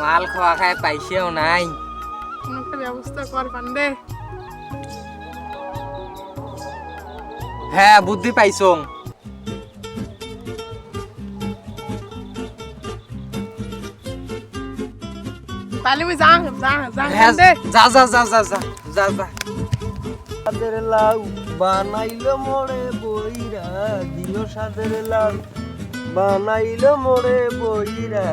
মাল খাওয়া খায় পাইছেও নাই। কোনো একটা ব্যবস্থা কর পান্ডে হ্যাঁ বুদ্ধি পাইছো। তাহলে আমি যা যা যা পান্ডে যা যা যা যা যা যা যা। সাদের লাউ বানাইলো মোরে বইরা দিও সাদের লাউ। বানাইলো মোরে বইরা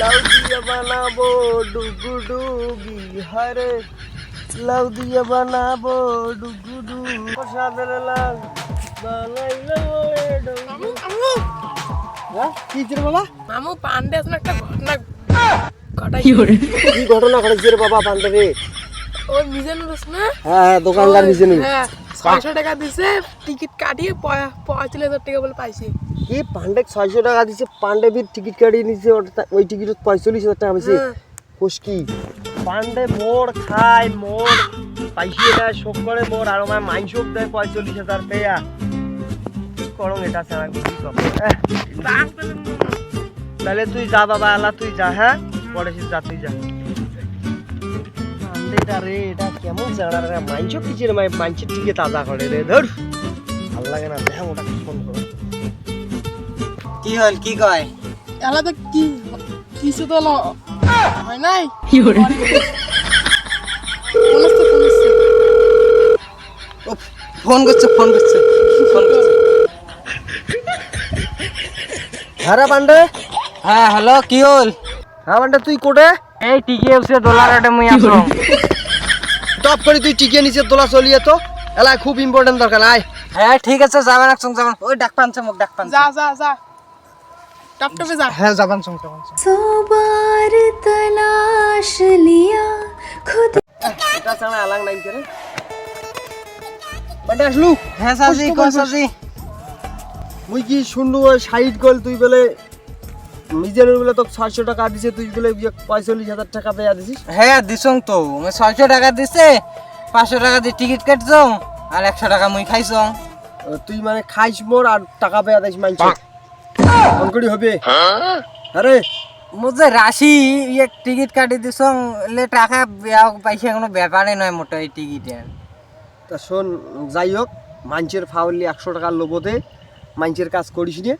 লাউ দিয়ে বানাবো ডুগু ডুগি হারে লাউ দিয়ে বানাবো ডুগু ডুগু। সাদের লাউ বানাইলো মোরে ডুগু। মামু। মামু হ্যাঁ? কি ছিল বাবা? মামু পান্ডে আসলে একটা ঘটনা ঘটাই। কি ঘটনা ঘটেছে রে বাবা পান্ডারে ওই মিজানুর না হ্যাঁ হ্যাঁ দোকানদার নিজে হ্যাঁ। ছয়শো টাকা দিছে টিকিট কাটিয়ে পঁয়- পঁয়তাল্লিশ হাজার টাকা বলে পাইছি। কি পান্ডে ছয়শো টাকা দিছে পান্ডে বীর টিকিট কাটিয়ে নিছে ওই টিকিট পঁয়তাল্লিশ হাজার টাকা হয়েছে। হ্যাঁ। খুশকি। পান্ডে মোর খায় মোর পাইছে দেয় শোক করে মোর আর আমার মাইনশোক দেয় পঁয়তাল্লিশ হাজার পেয়া। করং এটা ছাড়া তাহলে তুই যা বাবা আল্লাহ তুই যা হ্যাঁ? পরে যা তুই যা। পান্ডেটা রে এটা কেমন রে কিচের মাইনসের টিকে তাজা করে রে ধর। ভালো লাগে না দেখ ওটা ফোন করো। কি হল কি কয়? আলাদা কি কিছু তো ল- হয় নাই? ফোন আসছে, ফোন করছে। ফোন করছে ফোন করছে হ্যাঁ রে পান্ডে হ্যাঁ হ্যালো কি হল? হ্যাঁ পান্ডে তুই কোটে? এই টিকে উসে ডলার ওটা মুই আসলো টপ করে তুই টিকে নিচে ডলার চলিয়ে তো এলা খুব ইম্পর্টেন্ট দরকার আয়। হ্যাঁ ঠিক আছে যাবেন একসঙ্গ যাবেন। ওই ডাক পানছে মুখ ডাক পানছে যা যা যা। টপ টপে যা। হ্যাঁ যাবেন সঙ্গ যাবেন। সবার তলাশ লিয়া খুদ এটা সামনে আলাং নাই করে। বাট আসলু। হ্যাঁ সাজি কোন সাজি। মুই কি শুনলু 60 গোল তুই বলে মিজানুর বলে তো ছয়শো টাকা দিছে তুই ইয়ে পঁয়তাল্লিশ হাজার টাকা পেয়া দিছিস। হ্যাঁ দিছং তো। ছয়শো টাকা দিছে পাঁচশো টাকা দিয়ে টিকিট কাটছ আর একশো টাকা মুই খাইছ। তুই মানে খাইস মোর আর টাকা পেয়া দিস ফোন করি হবে? আরে মোর যে রাশি ইয়ে টিকিট কাটি দিছং এলে টাকা পাইছে কোনো ব্যাপারে নয় মোটা এই টিকিটের তা শোন যাই হোক মাঞ্চের ফাউলি একশো টাকার লোভতে মাঞ্চের কাজ করিস নে?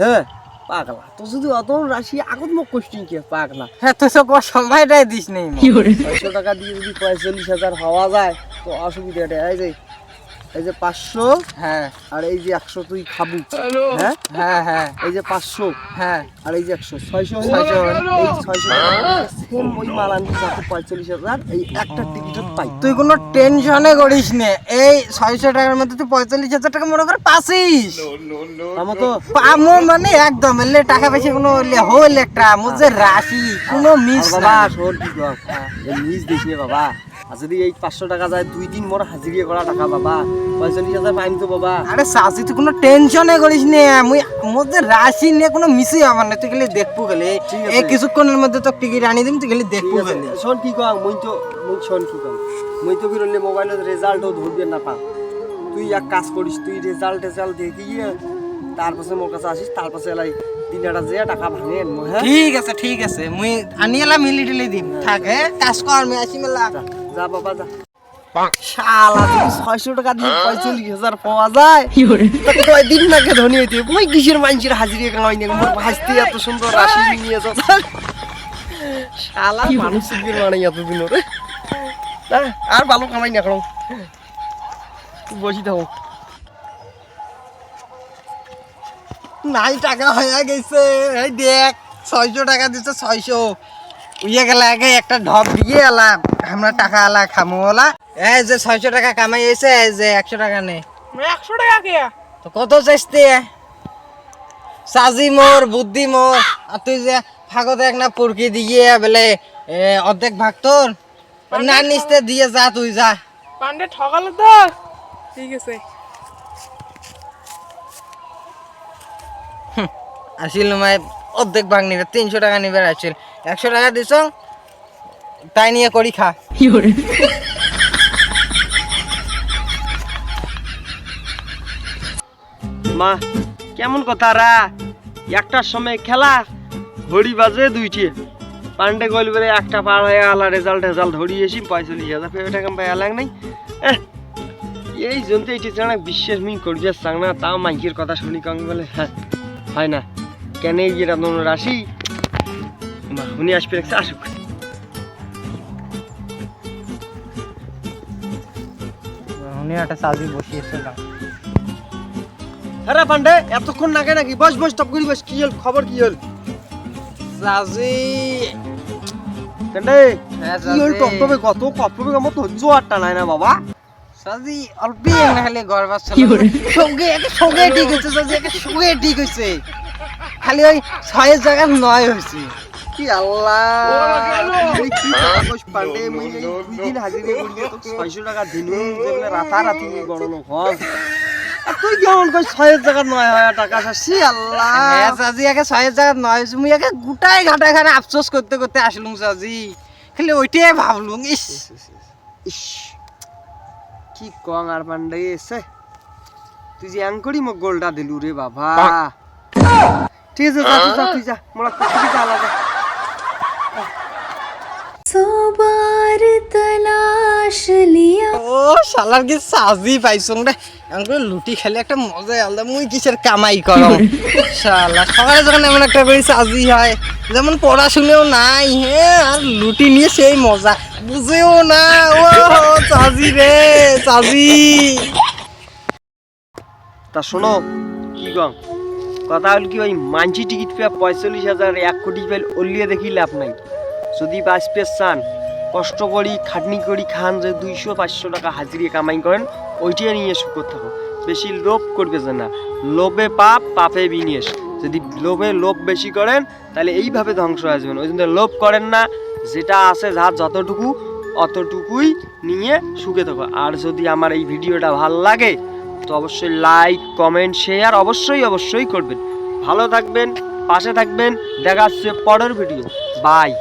হ্যাঁ পাগলা। তো যদি অত রাশি আগত মোক কোশ্চিন কে? পাগলা। হ্যাঁ তুই তো কোনো সময়টাই দিস নেই। ছয়শো টাকা দিয়ে যদি পঁয়তাল্লিশ হাজার হওয়া যায় তো অসুবিধাটা এই যে এই যে পাঁচশো। হ্যাঁ। আর এই যে একশো তুই খাবু। হ্যাঁ? হ্যাঁ হ্যাঁ। এই যে পাঁচশো। হ্যাঁ। আর এই যে একশো। ছয়শো। ছয়শো। এই ছয়শো। সেম ওই মাল আনতে যাতে পঁয়তাল্লিশ হাজার। এই একটা টিকিটত পাই। তুই কোনো টেনশনে করিস নে। এই ছয়শো টাকার মধ্যে তুই পঁয়তাল্লিশ হাজার টাকা মনে করে পাসিস। আমার তো মানে একদম এলে টাকা পয়সা কোনো হল একটা যে রাশি কোনো মিস না। বাবা শোন কি কর। এই নিজ বাবা। আর যদি এই পাঁচশো টাকা যায় দুই দিন মোর হাজিরিয়ে করা টাকা বাবা পঁয়তাল্লিশ হাজার পাইম তো বাবা আরে সাসি তুই কোনো টেনশনে করিস নে? মুই মোর যে রাশি নিয়ে কোনো মিসই আমার না তুই খালি দেখব আছে। এই কিছুক্ষণের মধ্যে তো টিকিট আনি দিম তুই খালি দেখব। খালি। শোন কি কম মুই তো মুই শোন কি কম মুই তো বিরলে মোবাইলত রেজাল্টও ধরবে না পা তুই এক কাজ করিস তুই রেজাল্ট টেজাল্ট দেখিয়ে তারপরে মোর কাছে আসিস তারপরে এলাই দিনাটা যে টাকা ভাঙে হ্যাঁ ঠিক আছে ঠিক আছে। মুই আনি এলা মিলি টিলি দিম। থাকে কাজ কর আমি আসি মেলা। যা, বাবা যা। শালা ছয়শো টাকা দিয়ে পঁয়তাল্লিশ হাজার পাওয়া যায়। নাকি ধনী হইতে মুই কিসের মানুষের হাজিরি কামাই নিয়ে মোর হাসতে এত সুন্দর রাশি নিয়ে যাও। শালা মানুষ মানে এতদিন ওরে। আর ভালো কামাই না এখন। বসি থাকো। নাই টাকা হয়ে গেছে। এই দেখ ছয়শো টাকা দিচ্ছে ছয়শো। উইয়ে গেলে আগে একটা ঢপ দিয়ে এলাম। আমরা টাকা এলা খামো ওলা। এই যে ছয়শো টাকা কামাই এই যে একশো টাকা নে। একশো টাকা কে? তো কত চাইতে সাজি মোর বুদ্ধি মোর আর তুই যে ফাগত এক না পুরকি দিয়ে বেলে অর্ধেক ভাগ তোর। না নিচতে দিয়ে যা তুই যা। পান্ডে ঠকালো তো। ঠিক আছে। আসিল মাই অর্ধেক ভাগ নিবে তিনশো টাকা নিবে আসিল। একশো টাকা দিছ তাই নিয়ে করি খা। মা কেমন কথা রা? একটার সময় খেলা ঘড়ি বাজে দুইটি। পান্ডে গল বেড়ে একটা পার হয়ে আলা রেজাল্ট রেজাল্ট ধরি এসি পঁয়তাল্লিশ হাজার পেয়ে টাকা পাই আলাগ নাই। এই জন্য এটি জানা বিশ্বাস মি করবি চাং না তাও মাইকের কথা শুনি কম বলে হ্যাঁ হয় না। কেন এই যে রাত রাশি মা উনি আসবে একটা আসুক। উনি একটা চাবি বসিয়েছে না হ্যাঁ পান্ডে এতক্ষণ নাকি? বস বস টপ করি বস কি হল? খবর কি হল? পান্ডে হ্যাঁ কি হল? টপ টপে কত কম তো জোয়ারটা নাই না বাবা? অল্প না খালি ঘর বাচ্চা সঙ্গে একে সঙ্গে ঠিক হয়েছে একে সঙ্গে ঠিক হয়েছে খালি ওই ছয়ের জায়গায় নয় হয়েছে কি আল্লাহ এই কি কইস পান্ডে মুই এই দুই দিন হাজিরে করিয়ে তো 600 টাকা দিনু যেগুলো রাতারাতি গড়নো হল আর তুই কেমন কই 6 টাকা 9000 টাকা আসছি আল্লাহ হ্যাঁ চাচি একে ছয়ের জায়গায় নয় মুই একে গোটাই ঘাটা খানে আফসোস করতে করতে আসলুম চাচি খালি ওইটাই ভাবলুম ইস ইস কি কং আর পান্ডে এসে। তুই যে আং করি মোক গোলটা দিলু রে বাবা। ঠিক আছে যা তুই যা মোরা সবার তলাশ লিয়া। ও শালার কি সাজি রে। আমি লুটি খেলে একটা মজাই আলাদা। মুই কিসের কামাই করো শালা সকালে যখন এমন একটা করে সাজি হয় যেমন পড়াশুনেও নাই হ্যাঁ আর লুটি নিয়ে সেই মজা। বুঝেও না ও সাজি রে সাজি। তা শোনো কি গম কথা হল কি ওই মানছি টিকিট পেয়ে পঁয়তাল্লিশ হাজার এক কোটি পেয়ে অলিয়ে দেখি লাভ নাই। যদি পেয়ে চান, কষ্ট করি খাটনি করি খান যে দুইশো, পাঁচশো টাকা হাজিরিয়ে কামাই করেন ওইটাই নিয়ে সুখর থাকো বেশি লোভ করবে যে না। লোভে পাপ, পাপে বিনিয়োগ যদি লোভে লোভ বেশি করেন, তাহলে এইভাবে ধ্বংস হয়ে যাবেন। ওই জন্য লোভ করেন না। যেটা আছে যার যতটুকু, অতটুকুই নিয়ে সুখে থাকো। আর যদি আমার এই ভিডিওটা ভালো লাগে, তো অবশ্যই লাইক, কমেন্ট, শেয়ার অবশ্যই অবশ্যই করবেন। ভালো থাকবেন, পাশে থাকবেন। দেখা হচ্ছে পরের ভিডিও। বাই।